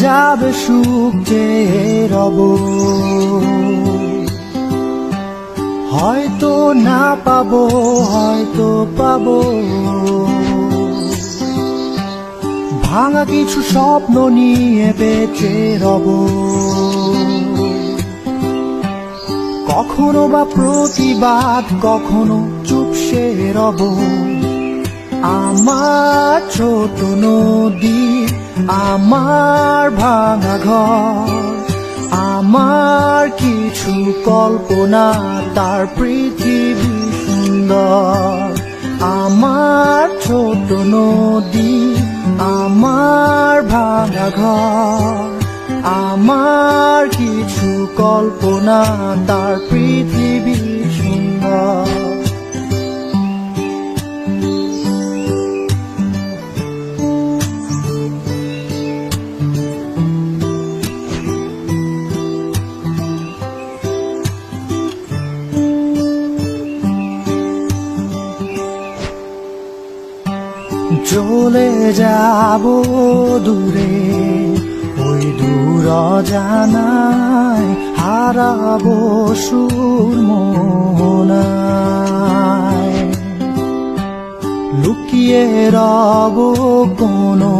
যাবে সুখ যে রব। হয়তো না পাবো, হয়তো পাবো। ভাঙা কিছু স্বপ্ন নিয়ে বেঁচে রব। কখনো বা প্রতিবাদ, কখনো চুপসে রব। আমার ছোট নদী আমার ভাঙা ঘর, আমার কিছু কল্পনা, তার পৃথিবী সুন্দর। আমার ছোট নদী, আমার ভাঙা ঘর, আমার কিছু কল্পনা, তার পৃথিবী সুন্দর। চলে যাব দূরে, ওই দূর জানায় হারাবো সুর মোহনায়। লুকিয়ে রব কোনো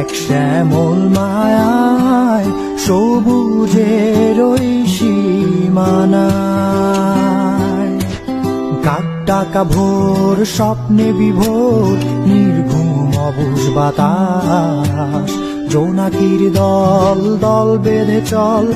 এক শ্যামল মায়ায়, সবুজের ওই সীমানায়। কাক ভোর স্বপ্নে বিভোর নির্ঘুম অবুজ বাতাস। জোনাকির দল দল বেঁধে চল।